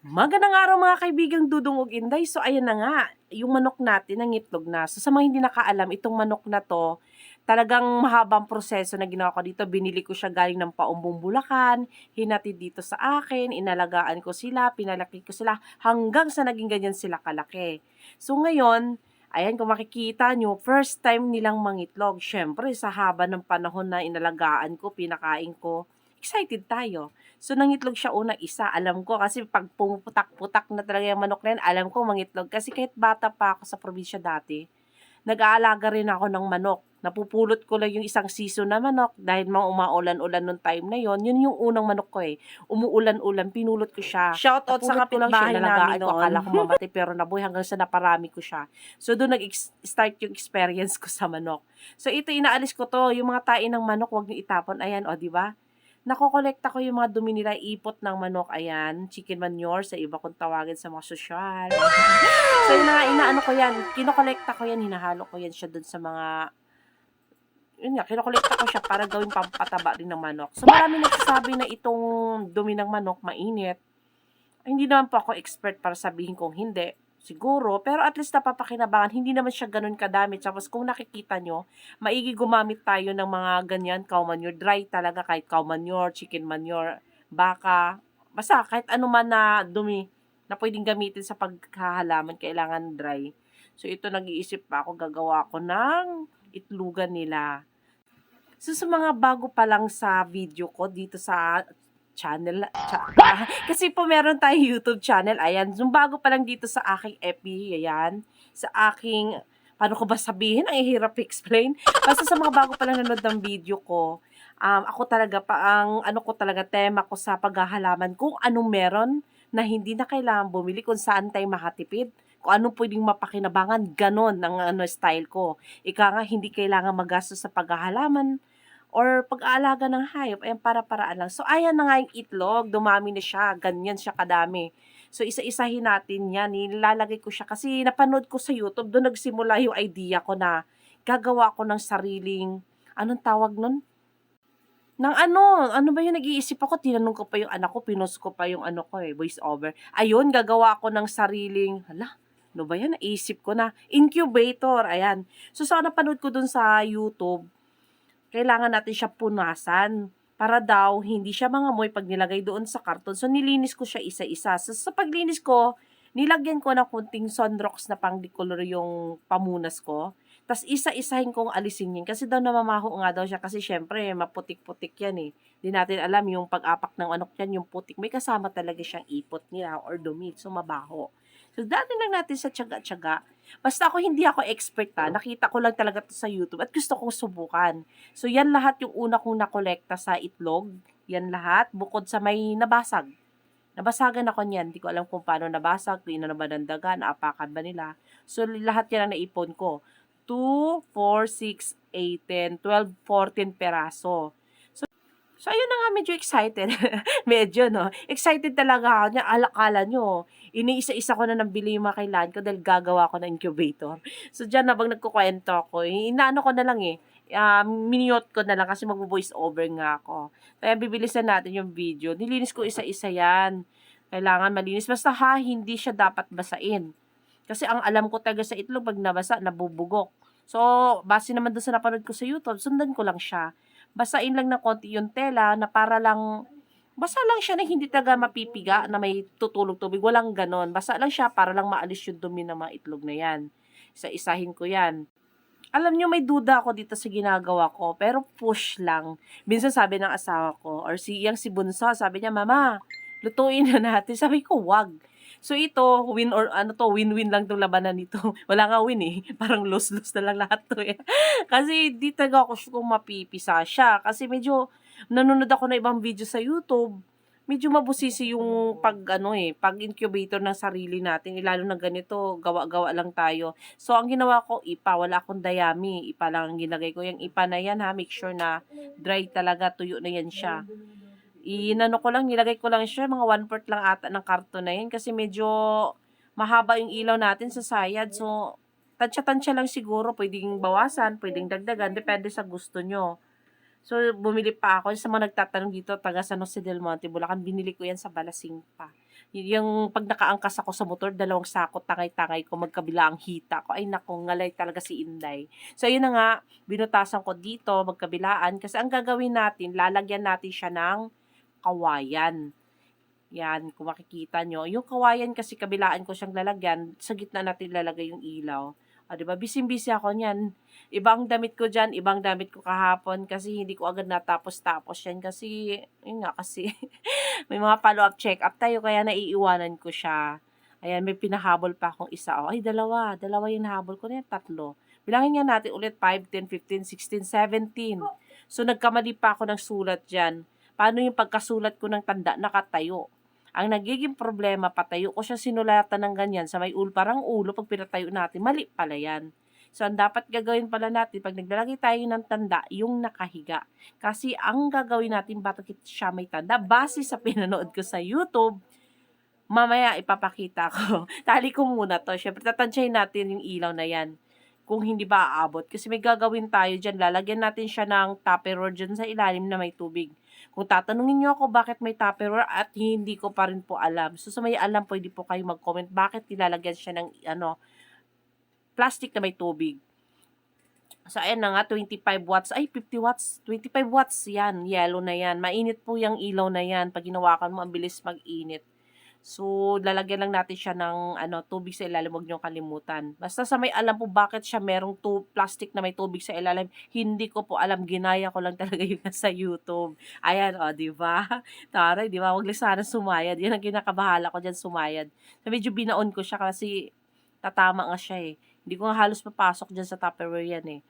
Magandang araw mga kaibigang Dudong ug Inday. So ayan na nga, yung manok natin ang itlog na. So sa mga hindi nakaalam, itong manok na to, talagang mahabang proseso na ginawa ko dito. Binili ko siya galing ng paumbong Bulacan, hinatid dito sa akin, inalagaan ko sila, pinalaki ko sila, hanggang sa naging ganyan sila kalaki. So ngayon, ayan kung makikita nyo, first time nilang mangitlog. Syempre, sa haba ng panahon na inalagaan ko, pinakain ko, excited tayo. So, nangitlog siya una isa. Alam ko, kasi pag pumuputak-putak na talaga yung manok na yan, alam ko mangitlog. Kasi kahit bata pa ako sa probinsya dati, nag-aalaga rin ako ng manok. Napupulot ko lang yung isang season na manok dahil mga umaulan-ulan nung time na yon Yun yung unang manok ko eh. Umuulan-ulan, pinulot ko siya. Sa Napulot ko lang kapitbahay namin ko. ko. Akala ko mamatay pero nabuhay hanggang sa naparami ko siya. So, doon nag-start yung experience ko sa manok. So, ito inaalis ko to. Yung mga tain ng manok, wag niyo itapon. Ayan, o, di ba? Nakokolekta ko yung mga dumi nila, ipot ng manok, ayan, chicken manure, sa iba kong tawagin sa mga sosyal. so, yun na inaano ko yan, kinokolekta ko yan, hinahalo ko yan siya dun sa mga, yun nga, kinokolekta ko siya para gawing pampataba rin ng manok. So, marami nagsasabi na itong dumi ng manok, mainit. Hindi naman po ako expert para sabihin kong hindi. Siguro, pero at least napapakinabangan, hindi naman siya ganun kadami. Tapos kung nakikita nyo, maigi gumamit tayo ng mga ganyan, cow manure, dry talaga kahit cow manure, chicken manure, baka, basta kahit ano man na dumi na pwedeng gamitin sa pagkahalaman, kailangan dry. So ito nag-iisip pa ako, gagawa ko ng itlugan nila. So sa mga bago pa lang sa video ko dito sa channel, cha- ah, kasi po meron tayong YouTube channel, ayan, yung bago pa lang dito sa aking FB, ayan, sa aking, paano ko ba sabihin, ang hirap explain, basta sa mga bago pa lang nanood ng video ko, um, ako talaga pa, ang ano ko talaga, tema ko sa paghahalaman, kung anong meron na hindi na kailangan bumili, kung saan tayo makatipid, kung anong pwedeng mapakinabangan, ganon ang ano, style ko. Ika nga, hindi kailangan magastos sa paghahalaman, or pag-aalaga ng hayop, ay para-paraan lang. So, ayan na nga yung itlog, dumami na siya, ganyan siya kadami. So, isa-isahin natin yan, nilalagay ko siya, kasi napanood ko sa YouTube, doon nagsimula yung idea ko na gagawa ko ng sariling, anong tawag nun? Nang ano, ano ba yung nag-iisip ako, tinanong ko pa yung anak ko, pinost ko pa yung ano ko eh, voice over. Ayun, gagawa ko ng sariling, hala, ano ba yan, naisip ko na, incubator, ayan. So, sa napanood ko dun sa YouTube, kailangan natin siya punasan para daw hindi siya mangamoy pag nilagay doon sa karton. So, nilinis ko siya isa-isa. So, sa paglinis ko, nilagyan ko ng kunting sunrocks na pang decolor yung pamunas ko. Tapos, isa-isahin kong alisin yun. Kasi daw namamaho nga daw siya. Kasi, syempre, maputik-putik yan eh. Di natin alam yung pag-apak ng manok yan, yung putik. May kasama talaga siyang ipot nila or dumi. So, mabaho. So, dati lang natin sa tiyaga-tiyaga. Basta ako hindi ako expert ha. Nakita ko lang talaga to sa YouTube at gusto kong subukan. So, yan lahat yung una kong nakolekta sa itlog. Yan lahat. Bukod sa may nabasag. Nabasagan ako niyan. Hindi ko alam kung paano nabasag, kung na ba ng daga, naapakan ba nila. So, lahat yan ang naipon ko. 2, 4, 6, 8, 10, 12, 14 peraso. So, ayun na nga, medyo excited. medyo, no? Excited talaga ako. Alakala nyo, iniisa-isa ko na nabili yung mga kailangan ko dahil gagawa ko ng incubator. So, dyan habang nagkukwento ako, inaano ko na lang eh, uh, minute ko na lang kasi mag-voice over nga ako. Kaya bibilisan natin yung video. Nilinis ko isa-isa yan. Kailangan malinis. Basta ha, hindi siya dapat basain. Kasi ang alam ko talaga sa itlog, pag nabasa, nabubugok. So, base naman doon sa napanood ko sa YouTube, sundan ko lang siya. Basain lang ng konti yung tela na para lang basa lang siya na hindi talaga mapipiga na may tutulog tubig. Walang ganon. Basa lang siya para lang maalis yung dumi ng mga itlog na yan. Isa-isahin ko yan. Alam nyo, may duda ako dito sa ginagawa ko, pero push lang. Minsan sabi ng asawa ko, or si, yung si Bunso, sabi niya, Mama, lutuin na natin. Sabi ko, wag. So ito, win or ano to, win-win lang tong labanan nito. Wala nga win eh. Parang lose-lose na lang lahat to eh. Kasi di talaga ako sure kung mapipisa siya. Kasi medyo nanonood ako na ibang video sa YouTube. Medyo mabusisi yung pag ano eh, pag incubator ng sarili natin, eh, lalo na ganito, gawa-gawa lang tayo. So ang ginawa ko, ipa, wala akong dayami, ipa lang ang ginagay ko. Yung ipa na yan ha, make sure na dry talaga, tuyo na yan siya inano ko lang, nilagay ko lang siya, mga one fourth lang ata ng karton na yun kasi medyo mahaba yung ilaw natin sa sayad. So, tansya-tansya lang siguro, pwedeng bawasan, pwedeng dagdagan, depende sa gusto nyo. So, bumili pa ako. Sa mga nagtatanong dito, taga San Jose del Monte, Bulacan, binili ko yan sa Balasing pa. Yung pag nakaangkas ako sa motor, dalawang sako, tangay-tangay ko, magkabila ang hita ko. Ay nako, ngalay talaga si Inday. So, yun na nga, binutasan ko dito, magkabilaan. Kasi ang gagawin natin, lalagyan natin siya ng kawayan. Yan, kung makikita nyo. Yung kawayan kasi kabilaan ko siyang lalagyan, sa gitna natin lalagay yung ilaw. O, di ba? Bising-busy ako niyan. Ibang damit ko dyan, ibang damit ko kahapon kasi hindi ko agad natapos-tapos yan kasi, yun nga kasi, may mga follow-up check-up tayo kaya naiiwanan ko siya. Ayan, may pinahabol pa akong isa. Oh, ay, dalawa. Dalawa yung nahabol ko na yan, tatlo. Bilangin nga natin ulit, 5, 10, 15, 16, 17. So, nagkamali pa ako ng sulat dyan. Paano yung pagkasulat ko ng tanda nakatayo? Ang nagiging problema, patayo ko siya sinulatan ng ganyan sa may ulo, parang ulo, pag pinatayo natin, mali pala yan. So, ang dapat gagawin pala natin, pag naglalagay tayo ng tanda, yung nakahiga. Kasi ang gagawin natin, bakit siya may tanda, base sa pinanood ko sa YouTube, mamaya ipapakita ko. Tali ko muna to. Siyempre, tatansyahin natin yung ilaw na yan kung hindi ba aabot. Kasi may gagawin tayo dyan. Lalagyan natin siya ng tupperware dyan sa ilalim na may tubig. Kung tatanungin nyo ako bakit may tupperware at hindi ko pa rin po alam. So, sa may alam, pwede po kayo mag-comment bakit nilalagyan siya ng ano, plastic na may tubig. So, ayan na nga, 25 watts. Ay, 50 watts. 25 watts yan. Yellow na yan. Mainit po yung ilaw na yan. Pag ginawakan mo, ang bilis mag-init. So, lalagyan lang natin siya ng ano, tubig sa ilalim. Huwag niyong kalimutan. Basta sa may alam po bakit siya merong tu- plastic na may tubig sa ilalim, hindi ko po alam. Ginaya ko lang talaga yun sa YouTube. Ayan, o, di ba? Taray, di ba? Huwag lang sana sumayad. Yan ang kinakabahala ko dyan, sumayad. So, medyo binaon ko siya kasi tatama nga siya eh. Hindi ko nga halos papasok dyan sa Tupperware yan eh.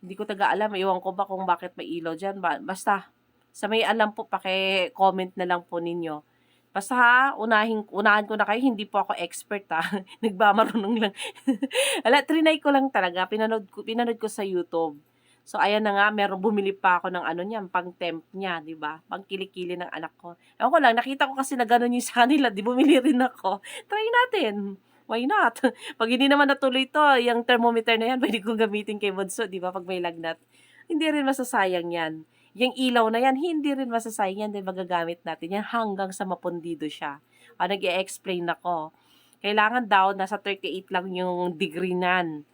Hindi ko taga alam. Iwan ko ba kung bakit may ilaw dyan. Ba- Basta, sa may alam po, paki-comment na lang po ninyo. Basta ha, unahin, unahan ko na kayo, hindi po ako expert ha. Nagbamarunong lang. Ala, trinay ko lang talaga. Pinanood ko, pinanood ko sa YouTube. So, ayan na nga, meron bumili pa ako ng ano niya, pang temp niya, di ba? Pang kilikili ng anak ko. Ewan ko lang, nakita ko kasi na gano'n yung sa kanila, di bumili rin ako. Try natin. Why not? Pag hindi naman natuloy to, yung thermometer na yan, pwede kong gamitin kay Bunso, di ba? Pag may lagnat. Hindi rin masasayang yan. Yung ilaw na yan, hindi rin masasayang yan, din magagamit natin yan hanggang sa mapundido siya. O, nag explain ako. Kailangan daw, nasa 38 lang yung degree nan.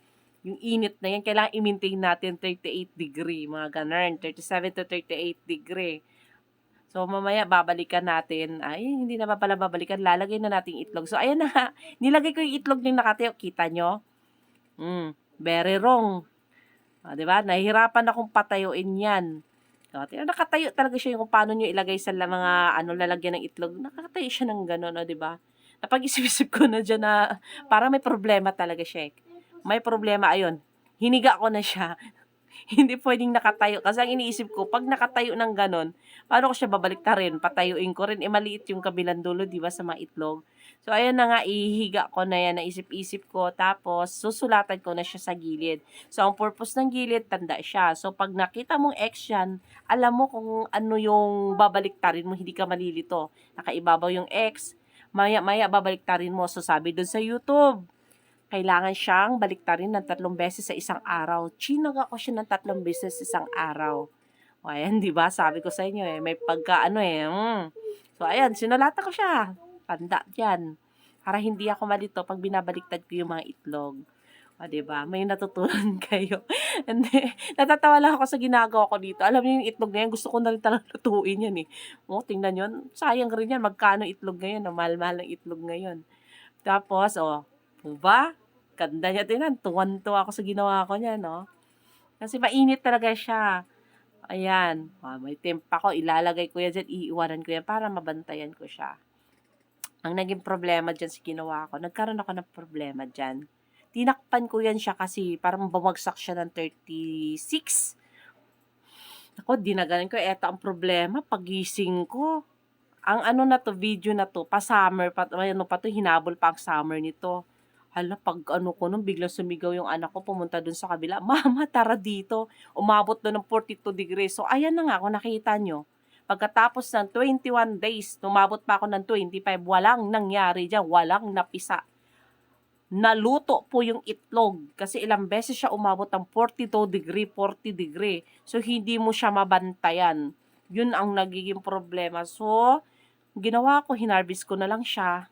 Yung init na yan, kailangan i-maintain natin 38 degree, mga ganun. 37 to 38 degree. So, mamaya babalikan natin. Ay, hindi na ba pala babalikan. Lalagay na natin itlog. So, ayan na. Nilagay ko yung itlog ng nakatayo. Kita nyo? Mm, very wrong. Ah, 'di ba? Nahihirapan akong patayuin 'yan. Tingnan, nakatayo talaga siya yung kung paano nyo ilagay sa mga ano lalagyan ng itlog. Nakatayo siya ng gano'n, no, 'di ba? Napag-isip-isip ko na dyan na parang may problema talaga siya. eh. May problema, ayun. Hiniga ko na siya. Hindi pwedeng nakatayo. Kasi ang iniisip ko, pag nakatayo ng ganon, paano ko siya babalik ta rin? Patayuin ko rin. Eh, maliit yung kabilang dulo, di ba, sa mga itlog. So, ayan na nga, ihiga ko na yan, naisip-isip ko. Tapos, susulatan ko na siya sa gilid. So, ang purpose ng gilid, tanda siya. So, pag nakita mong X yan, alam mo kung ano yung babalik ta rin mo, hindi ka malilito. Nakaibabaw yung X, maya-maya babalik ta rin mo. So, sabi dun sa YouTube, kailangan siyang baliktarin ng tatlong beses sa isang araw. Chinag ako siya ng tatlong beses sa isang araw. O, ayan, di ba? Sabi ko sa inyo eh, may pagka ano eh. Mm. So, ayan, sinulatan ko siya. Tanda yan. Para hindi ako malito pag binabaliktad ko yung mga itlog. O, di ba? May natutunan kayo. Hindi. Natatawa lang ako sa ginagawa ko dito. Alam niyo yung itlog na yan, gusto ko na rin talagang lutuin yan eh. O, tingnan yun. Sayang rin yan. Magkano itlog ngayon? No? Mahal-mahal ng itlog ngayon. Tapos, oh, ba? Ganda niya tinan. Tuwan-tuwa ako sa ginawa ko niya, no? Kasi mainit talaga siya. Ayan. Ah, may tempa ko. Ilalagay ko yan dyan. Iiwanan ko yan para mabantayan ko siya. Ang naging problema dyan sa ginawa ko, nagkaroon ako ng problema dyan. Tinakpan ko yan siya kasi parang bumagsak siya ng 36. Ako, dinaganan ko. Eto ang problema. Pagising ko, ang ano na to, video na to, pa summer, pa, ano pa to, hinabol pa ang summer nito. Hala, pag ano ko nung bigla sumigaw yung anak ko, pumunta dun sa kabila, Mama, tara dito. Umabot doon ng 42 degrees. So, ayan na nga, kung nakita nyo. Pagkatapos ng 21 days, tumabot pa ako ng 25, walang nangyari dyan, walang napisa. naluto po yung itlog kasi ilang beses siya umabot ng 42 degree, 40 degree. So, hindi mo siya mabantayan. Yun ang nagiging problema. So, ginawa ko, hinarvest ko na lang siya.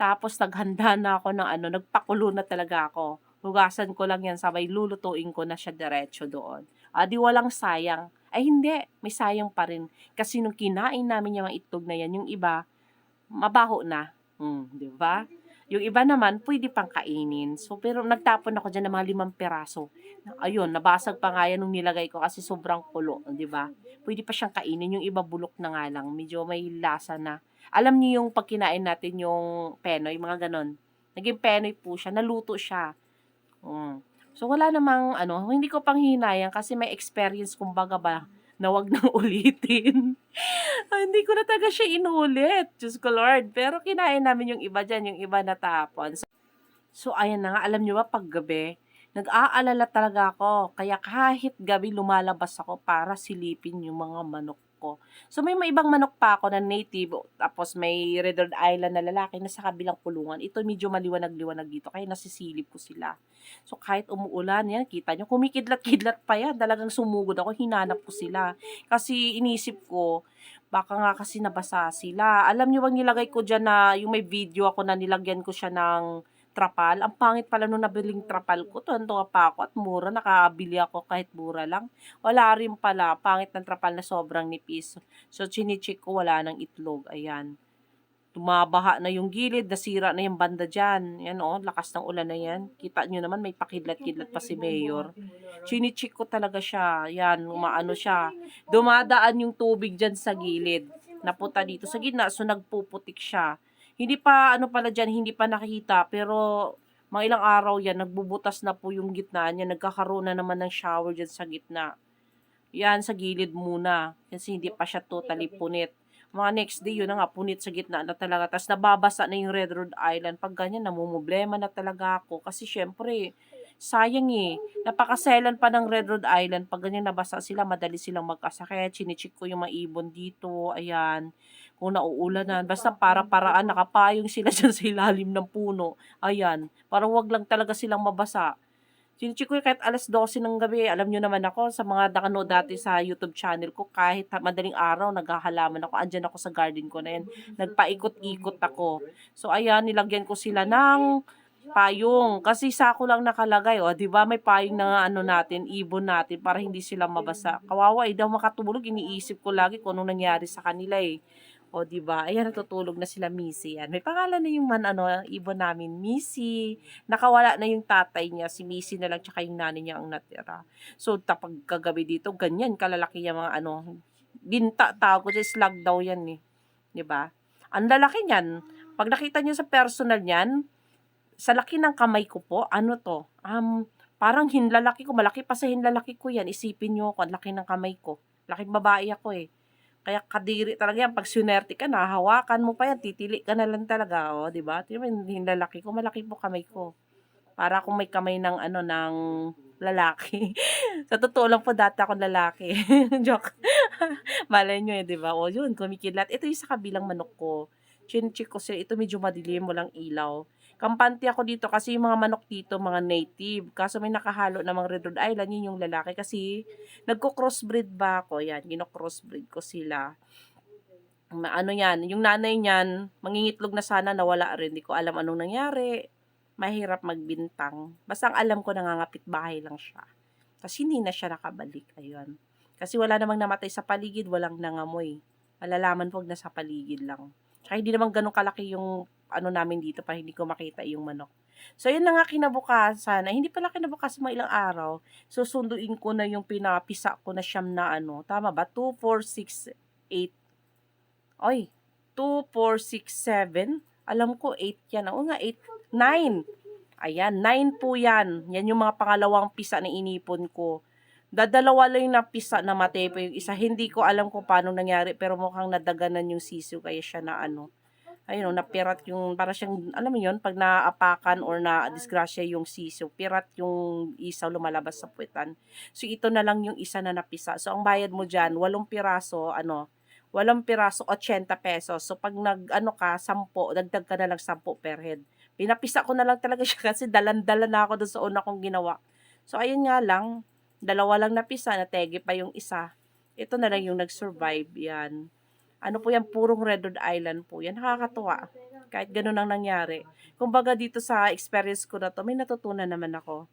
Tapos, naghanda na ako ng ano, nagpakulo na talaga ako. Hugasan ko lang yan, sabay lulutuin ko na siya diretso doon. Ah, di walang sayang. Ay, hindi. May sayang pa rin. Kasi nung kinain namin yung mga itlog na yan, yung iba, mabaho na. Hmm, di ba? Yung iba naman, pwede pang kainin. So, pero nagtapon ako dyan ng mga limang peraso. Ayun, nabasag pa nga yan nung nilagay ko kasi sobrang kulo, di ba? Pwede pa siyang kainin. Yung iba bulok na nga lang. Medyo may lasa na. Alam niyo yung pag kinain natin yung penoy, mga ganon. Naging penoy po siya. Naluto siya. Mm. So, wala namang, ano, hindi ko pang hinayang kasi may experience, kumbaga ba, na wag nang ulitin. Ah, hindi ko na talaga siya inulit. Diyos ko Lord. Pero kinain namin yung iba dyan, yung iba natapon. So, so ayan na nga, alam nyo ba, pag gabi, nag-aalala talaga ako. Kaya kahit gabi lumalabas ako para silipin yung mga manok ko. So may mga ibang manok pa ako na native, tapos may Red Island na lalaki na sa kabilang kulungan. Ito medyo maliwanag-liwanag dito, kaya nasisilip ko sila. So kahit umuulan, yan, kita nyo, kumikidlat-kidlat pa yan. Talagang sumugod ako, hinanap ko sila. Kasi inisip ko, baka nga kasi nabasa sila. Alam nyo bang nilagay ko dyan na, yung may video ako na nilagyan ko siya ng trapal. Ang pangit pala nung nabiling trapal ko. Tuwan-tuwa pa ako at mura. Nakabili ako kahit mura lang. Wala rin pala. Pangit ng trapal na sobrang nipis. So, chinichik ko wala ng itlog. Ayan. Tumabaha na yung gilid. Nasira na yung banda dyan. Yan o. lakas ng ulan na yan. Kita nyo naman may pakidlat-kidlat pa si Mayor. Chinichik ko talaga siya. Yan. Umaano siya. Dumadaan yung tubig dyan sa gilid. Napunta dito sa gitna. So, nagpuputik siya. Hindi pa, ano pala dyan, hindi pa nakikita. Pero, mga ilang araw yan, nagbubutas na po yung gitna niya. Nagkakaroon na naman ng shower dyan sa gitna. Yan, sa gilid muna. Kasi hindi pa siya totally punit. Mga next day, yun na nga, punit sa gitna na talaga. Tapos nababasa na yung Red Road Island. Pag ganyan, namumblema na talaga ako. Kasi syempre, sayang eh. Napakaselan pa ng Red Road Island. Pag ganyan nabasa sila, madali silang magkasakit. Chinichik ko yung mga ibon dito. Ayan kung nauulanan. Basta para-paraan, nakapayong sila dyan sa ilalim ng puno. Ayan, para wag lang talaga silang mabasa. Sinichik ko kahit alas 12 ng gabi, alam nyo naman ako, sa mga nakanood dati sa YouTube channel ko, kahit madaling araw, naghahalaman ako, andyan ako sa garden ko na yan. Nagpaikot-ikot ako. So, ayan, nilagyan ko sila ng payong. Kasi sako lang nakalagay, oh, 'di ba? May payong na ano natin, ibon natin para hindi sila mabasa. Kawawa, eh, daw makatulog, iniisip ko lagi kung anong nangyari sa kanila eh. O, di ba? Ayan, natutulog na sila Missy. Yan. May pangalan na yung man, ano, ibon namin, Missy. Nakawala na yung tatay niya, si Missy na lang, tsaka yung nanay niya ang natira. So, tapag kagabi dito, ganyan, kalalaki yung mga, ano, binta, tawag ko, slug daw yan eh. Di ba? Ang lalaki niyan, pag nakita niyo sa personal niyan, sa laki ng kamay ko po, ano to? Um, parang hinlalaki ko, malaki pa sa hinlalaki ko yan. Isipin niyo ako, ang laki ng kamay ko. Laking babae ako eh. Kaya kadiri talaga yan. Pag sunerte ka na, hawakan mo pa yan, titili ka na lang talaga. O, di ba? Tingnan mo lalaki ko, malaki po kamay ko. Para kung may kamay ng ano, ng lalaki. Sa totoo lang po, dati akong lalaki. Joke. Malay nyo eh, di ba? O, yun, kumikidlat. Ito yung sa kabilang manok ko. Chinchik ko siya. Ito medyo madilim, walang ilaw. Kampante ako dito kasi yung mga manok dito, mga native. Kaso may nakahalo na mga Red Rhode Island, yun yung lalaki. Kasi nagko-crossbreed ba ako? Yan, gino-crossbreed ko sila. Ano yan, yung nanay niyan, mangingitlog na sana nawala rin. Hindi ko alam anong nangyari. Mahirap magbintang. Basta ang alam ko nangangapit bahay lang siya. Kasi hindi na siya nakabalik. Ayun. Kasi wala namang namatay sa paligid, walang nangamoy. Malalaman pag nasa paligid lang. Tsaka hindi naman ganun kalaki yung ano namin dito para hindi ko makita yung manok. So, yun na nga kinabukasan. Ay, hindi pala kinabukasan mga ilang araw. Susunduin ko na yung pinapisa ko na siyam na ano. Tama ba? 2, 4, 6, 8. Oy, 2, 4, 6, 7. Alam ko, 8 yan. Oo nga, 8, 9. Ayan, 9 po yan. Yan yung mga pangalawang pisa na inipon ko. Dadalawa lang yung napisa na matay pa yung isa. Hindi ko alam kung paano nangyari, pero mukhang nadaganan yung sisiw, kaya siya na ano ayun, napirat yung, para siyang, alam mo yun, pag naapakan or na-disgrasya yung sisiw, pirat yung isaw lumalabas sa puwetan. So, ito na lang yung isa na napisa. So, ang bayad mo dyan, walong piraso, ano, Walang piraso, 80 pesos. So, pag nag-ano ka, 10, dagdag ka na lang 10 per head. Pinapisa ko na lang talaga siya kasi dalan-dala na ako doon sa una kong ginawa. So, ayun nga lang, dalawa lang napisa, natege pa yung isa. Ito na lang yung nag-survive, yan. Ano po yan, purong Red Rod Island po yan. Nakakatuwa. Kahit ganun ang nangyari. Kumbaga dito sa experience ko na to, may natutunan naman ako.